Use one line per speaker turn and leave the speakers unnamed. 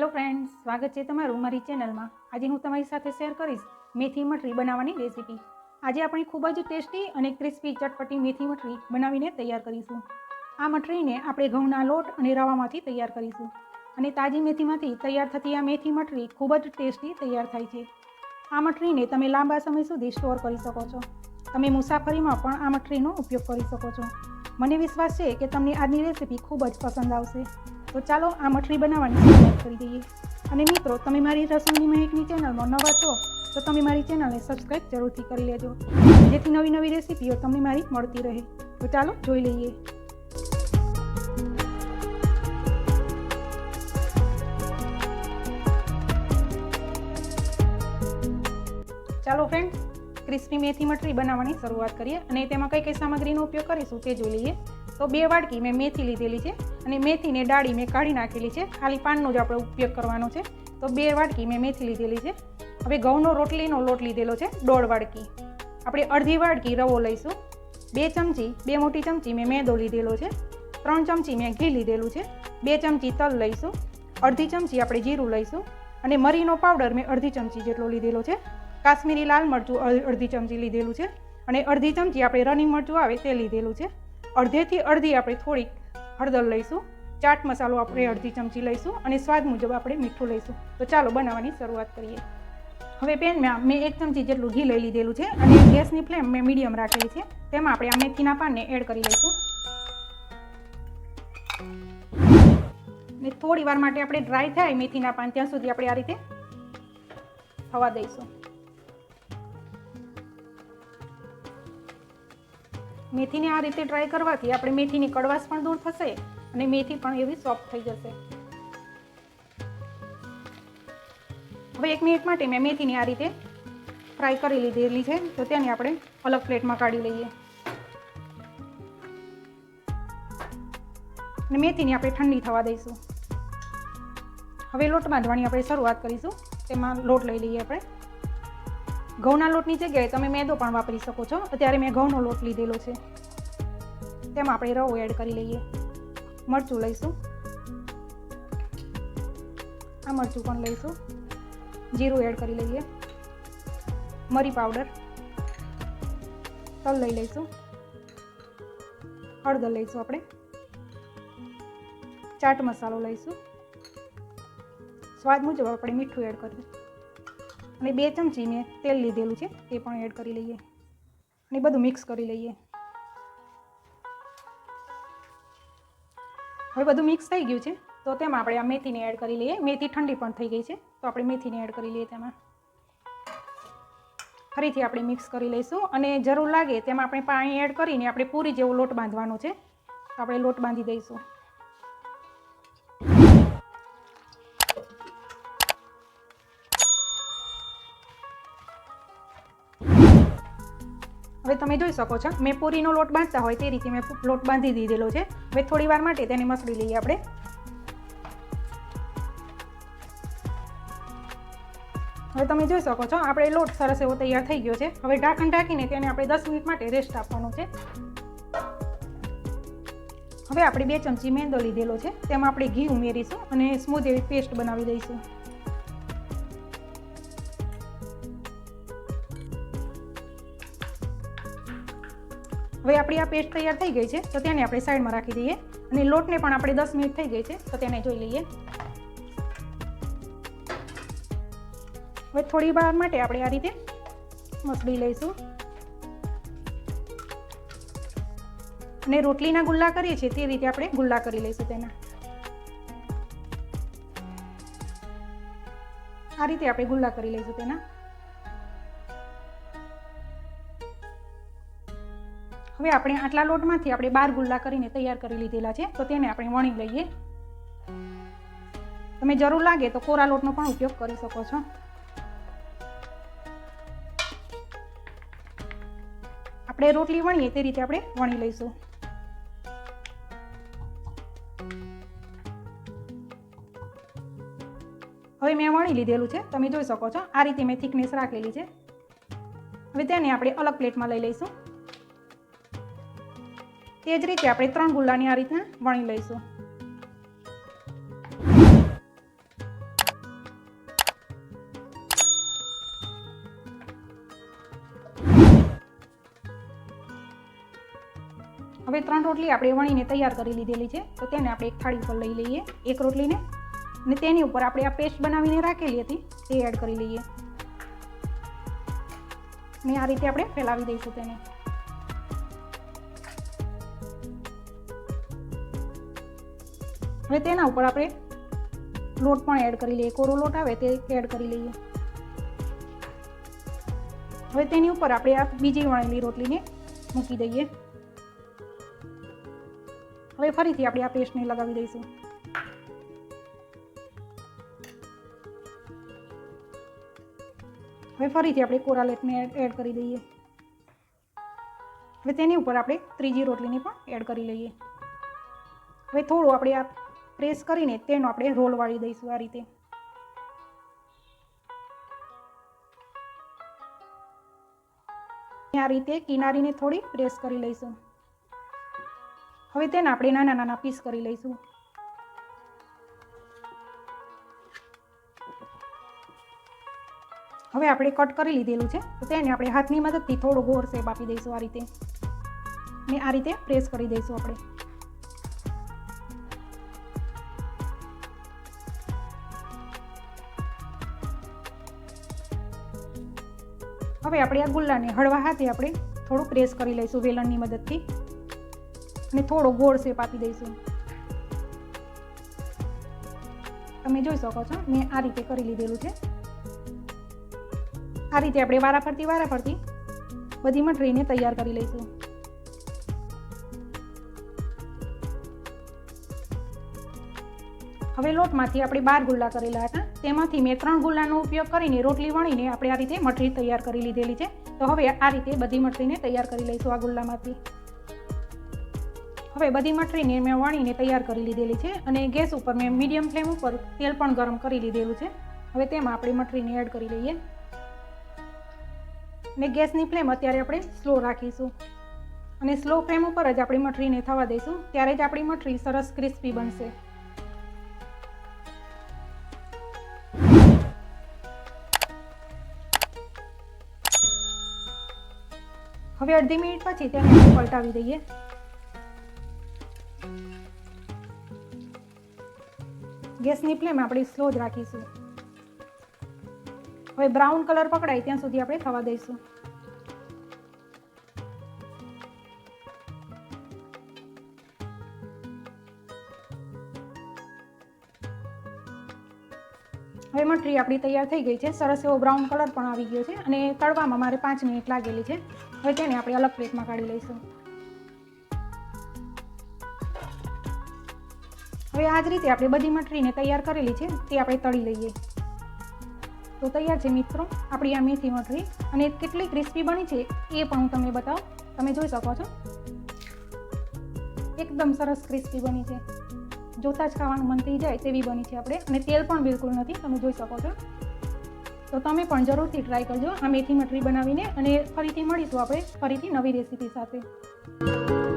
Hello friends, સ્વાગત છે તમારું મારી ચેનલમાં. આજે હું તમારી સાથે શેર કરીશ મેથી મઠરી બનાવવાની રેસીપી. આજે આપણે ખૂબ જ ટેસ્ટી અને ક્રિસ્પી ચટપટી મેથી મઠરી બનાવીને તૈયાર કરીશું. આ મઠરીને આપણે ઘઉંના લોટ અને રવામાંથી તૈયાર કરીશું. અને તાજી મેથીમાંથી તૈયાર થતી આ મેથી મઠરી ખૂબ જ ટેસ્ટી તૈયાર થાય છે. આ મઠરીને તમે લાંબા સમય સુધી સ્ટોર કરી શકો છો. તમે મુસાફરીમાં પણ આ મઠરીનો ઉપયોગ કરી શકો છો. મને વિશ્વાસ છે કે તમને આજની રેસીપી ખૂબ જ પસંદ આવશે. તો ચાલો આ મઠરી બનાવવાની શરૂઆત કરી દઈએ. અને મિત્રો, તમે મારી રસોઈની મહેકની ચેનલમાં નવા છો, તો તમે મારી ચેનલને સબસ્ક્રાઈબ જરૂરથી કરી લેજો. જેથી નવી નવી રેસીપીઓ તમને મારી મળતી રહે. તો ચાલો જોઈ લઈએ. ચાલો ફ્રેન્ડ ક્રિસ્પી મેથી મઠરી બનાવવાની શરૂઆત કરીએ. અને તેમાં કઈ કઈ સામગ્રીનો ઉપયોગ કરીશું તે જોઈ લઈએ. તો બે વાડકી મેં મેથી લીધેલી છે. અને મેથીને ડાળી મેં કાઢી નાખેલી છે. ખાલી પાનનો જ આપણે ઉપયોગ કરવાનો છે. તો બે વાડકી મેં મેથી લીધેલી છે. હવે ઘઉંનો રોટલીનો લોટ લીધેલો છે, દોઢ વાડકી. આપણે અડધી વાડકી રવો લઈશું. બે ચમચી, બે મોટી ચમચી મેં મેદો લીધેલો છે. ત્રણ ચમચી મેં ઘી લીધેલું છે. બે ચમચી તલ લઈશું. અડધી ચમચી આપણે જીરું લઈશું. અને મરીનો પાવડર મેં અડધી ચમચી જેટલો લીધેલો છે. કાશ્મીરી લાલ મરચું અડ- અડધી ચમચી લીધેલું છે. અને અડધી ચમચી આપણે રનિંગ મરચું આવે તે લીધેલું છે. અડધેથી અડધી આપણે થોડીક હળદર લઈશું, ચાટ મસાલો આપણે અડધી ચમચી લઈશું અને સ્વાદ મુજબ આપણે મીઠું લઈશું. તો ચાલો બનાવવાની શરૂઆત કરીએ. હવે પેનમાં મેં એક ચમચી જેટલું ઘી લઈ લીધેલું છે અને ગેસની ફ્લેમ મેં મીડિયમ રાખેલી છે. તેમાં આપણે આ મેથીના પાનને એડ કરી લઈશું. ને થોડી વાર માટે આપણે ડ્રાય થાય મેથીના પાન, ત્યાં સુધી આપણે આ રીતે થવા દઈશું. મેથીને આ રીતે ટ્રાય કરવાથી આપણે મેથીની કડવાશ પણ દૂર થશે અને મેથી પણ એવી સોફ્ટ થઈ જશે. હવે એક મિનિટ માટે મેં મેથીની આ રીતે ફ્રાય કરી લીધેલી છે, તો તેને આપણે અલગ પ્લેટમાં કાઢી લઈએ. અને મેથીની આપણે ઠંડી થવા દઈશું. હવે લોટ બાંધવાની આપણે શરૂઆત કરીશું, તેમાં લોટ લઈ લઈએ આપણે. ઘઉંના લોટની જગ્યાએ તમે મેદો પણ વાપરી શકો છો. અત્યારે મેં ઘઉંનો લોટ લીધેલો છે. તેમાં આપણે રવો એડ કરી લઈએ. મરચું લઈશું. આ મરચું પણ લઈશું. જીરું એડ કરી લઈએ. મરી પાવડર તલ લઈ લઈશું. હળદર લઈશું આપણે. ચાટ મસાલો લઈશું. સ્વાદ મુજબ આપણે મીઠું એડ કરીશું અને બે ચમચી મેં તેલ લીધેલું છે, તે પણ એડ કરી લઈએ. અને બધું મિક્સ કરી લઈએ. હવે બધું મિક્સ થઈ ગયું છે, તો તેમાં આપણે આ મેથીને એડ કરી લઈએ. મેથી ઠંડી પણ થઈ ગઈ છે, તો આપણે મેથીને એડ કરી લઈએ તેમાં. ફરીથી આપણે મિક્સ કરી લઈશું અને જરૂર લાગે તેમાં આપણે પાણી એડ કરીને આપણે પૂરી જેવો લોટ બાંધવાનો છે, તો આપણે લોટ બાંધી દઈશું. હવે તમે જોઈ શકો છો, મેં પૂરીનો લોટ બાંધતા હોય તે રીતે મેં લોટ બાંધી દીધેલો છે. હવે થોડી વાર માટે તેને મસળી લઈએ આપણે. હવે તમે જોઈ શકો છો, આપણે લોટ સરસ એવો તૈયાર થઈ ગયો છે. હવે ઢાંકણ ઢાંકીને તેને આપણે દસ મિનિટ માટે રેસ્ટ આપવાનો છે. હવે આપણે બે ચમચી મેંદો લીધેલો છે, તેમાં આપણે ઘી ઉમેરીશું અને સ્મૂધ એવી પેસ્ટ બનાવી દઈશું. હવે આપણી આ પેસ્ટ તૈયાર થઈ ગઈ છે, તો તેને આપણે સાઈડમાં રાખી દઈએ. અને લોટને પણ આપણે દસ મિનિટ થઈ ગઈ છે, તો તેને જોઈ લઈએ. હવે થોડી વાર માટે આપણે આ રીતે મસળી લઈશું. અને રોટલીના ગુલ્લા કરીએ છીએ, તે રીતે આપણે ગુલ્લા કરી લઈશું તેના. આ રીતે આપણે ગુલ્લા કરી લઈશું તેના. હવે આપણે આટલા લોટમાંથી આપણે બાર ગુલ્લા કરીને તૈયાર કરી લીધેલા છે, તો તેને આપણે વણી લઈએ. તમે જરૂર લાગે તો કોરા લોટનો પણ ઉપયોગ કરી શકો છો. આપણે રોટલી વણીએ તે રીતે આપણે વણી લઈશું. હવે મેં વણી લીધેલું છે, તમે જોઈ શકો છો, આ રીતે મેં થિકનેસ રાખેલી છે. હવે તેને આપણે અલગ પ્લેટમાં લઈ લઈશું. તે જ રીતે આપણે ત્રણ ગુલ્લાને આ રીતના વણી લઈશું. હવે ત્રણ રોટલી આપણે વણીને તૈયાર કરી લીધેલી છે, તો તેને આપણે એક થાળી ઉપર લઈ લઈએ, એક રોટલીને. અને તેની ઉપર આપણે આ પેસ્ટ બનાવીને રાખેલી હતી, તે એડ કરી લઈએ. અને આ રીતે આપણે ફેલાવી દઈશું તેને. હવે તેના ઉપર આપણે લોટ પણ એડ કરી લઈએ. કોરો લોટ આવે તે એડ કરી લઈએ. હવે તેની ઉપર આપણે આ બીજી વણેલી રોટલીને મૂકી દઈએ. હવે ફરીથી આપણે આ પેસ્ટને લગાવી દઈશું. હવે ફરીથી આપણે કોરા લેટને એડ કરી દઈએ. હવે તેની ઉપર આપણે ત્રીજી રોટલીને પણ એડ કરી લઈએ. હવે થોડું આપણે આ પ્રેસ કરીને તેનો આપણે રોલ વાળી દઈશું આ રીતે. આ રીતે કિનારીને થોડી પ્રેસ કરી લઈશું. હવે તેને આપણે નાના નાના પીસ કરી લઈશું. હવે આપણે કટ કરી લીધેલું છે, તો તેને આપણે હાથની મદદથી થોડો ગોળ શેપ આપી દઈશું આ રીતે. ને આ રીતે પ્રેસ કરી દઈશું આપણે. હવે આપણે આ ગુલ્લાને હળવા હાથે આપણે થોડું પ્રેસ કરી લઈશું વેલણની મદદથી. અને થોડો ગોળ શેપ આપી દઈશું. તમે જોઈ શકો છો, મેં આ રીતે કરી લીધેલું છે. આ રીતે આપણે વારા ફરતી વારા ફરતી બધી મઠરીને તૈયાર કરી લઈશું. હવે લોટમાંથી આપણે બાર ગુલ્લા કરેલા હતા. તેમાંથી મેં ત્રણ ગુલ્લાનો ઉપયોગ કરીને રોટલી વણીને આપણે આ રીતે મઠરી તૈયાર કરી લીધેલી છે. તો હવે આ રીતે બધી મઠરીને તૈયાર કરી લઈશું આ ગુલ્લામાંથી. હવે બધી મઠરીને મેં વણીને તૈયાર કરી લીધેલી છે અને ગેસ ઉપર મેં મીડિયમ ફ્લેમ ઉપર તેલ પણ ગરમ કરી લીધેલું છે. હવે તેમાં આપણે મઠરીને એડ કરી લઈએ. ને ગેસની ફ્લેમ અત્યારે આપણે સ્લો રાખીશું. અને સ્લો ફ્લેમ ઉપર જ આપણી મઠરીને થવા દઈશું. ત્યારે જ આપણી મઠરી સરસ ક્રિસ્પી બનશે. હવે અડધી મિનિટ પછી તેને પલટાવી દઈએ. ગેસની ફ્લેમ આપણે સ્લો જ રાખીશું. હવે બ્રાઉન કલર પકડાય ત્યાં સુધી આપણે થવા દઈશું. હવે મઠરી આપણી તૈયાર થઈ ગઈ છે. સરસ એવો બ્રાઉન કલર પણ આવી ગયો છે અને તળવામાં મારે પાંચ મિનિટ લાગેલી છે. હવે તેને આપણે અલગ પ્લેટમાં કાઢી લઈશું. હવે આ જ રીતે આપણે બધી મઠરીને તૈયાર કરેલી છે, તે આપણે તળી લઈએ. તો તૈયાર છે મિત્રો, આપણી આ મેથી મઠરી અને કેટલી ક્રિસ્પી બની છે એ પણ હું તમને બતાવું. તમે જોઈ શકો છો. એકદમ સરસ ક્રિસ્પી બની છે. જોતા જ ખાવાનું મન થઈ જાય તેવી બની છે આપણે, અને તેલ પણ બિલકુલ નથી, તમે જોઈ શકો છો. તો તમે પણ જરૂરથી ટ્રાય કરજો આ મેથી મઠરી બનાવીને અને ફરીથી મળીશું આપણે ફરીથી નવી રેસીપી સાથે.